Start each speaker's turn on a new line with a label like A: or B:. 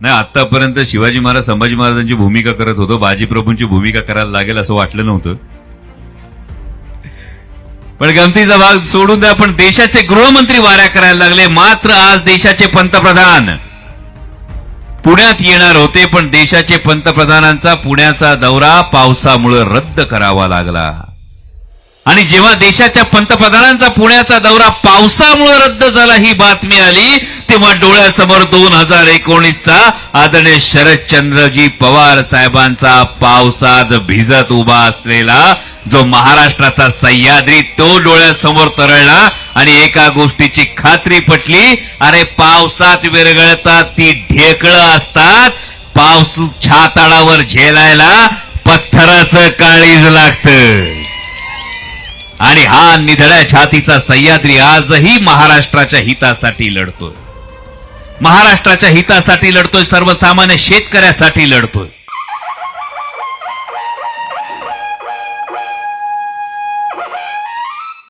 A: नाही आतापर्यंत शिवाजी महाराज संभाजी महाराजांची भूमिका करत होतो. बाजीप्रभूंची भूमिका करायला लागेल असं वाटलं नव्हतं. पण गमतीचा भाग सोडून द्या पण देशाचे गृहमंत्री वाऱ्या करायला लागले. मात्र आज देशाचे पंतप्रधान पुण्यात येणार होते पण देशाचे पंतप्रधानांचा पुण्याचा दौरा पावसामुळे रद्द करावा लागला. आणि जेव्हा देशाच्या पंतप्रधानांचा पुण्याचा दौरा पावसामुळे रद्द झाला ही बातमी आली. तेव्हा डोळ्यासमोर दोन हजार एकोणीसचा आदरणीय शरदचंद्रजी पवार साहेबांचा पावसात भिजत उभा असलेला जो महाराष्ट्राचा सह्याद्री तो डोळ्यासमोर तरळला आणि एका गोष्टीची खात्री पटली. अरे पावसात विरघळतात ती ढेकळं असतात. पाऊस छाताडावर झेलायला पत्थराचं काळीज लागतं. आणि हा निधड्या छातीचा सह्याद्री आजही महाराष्ट्राच्या हितासाठी लढतोय. महाराष्ट्राच्या हितासाठी लढतोय सर्वसामान्य शेतकऱ्यासाठी लढतोय.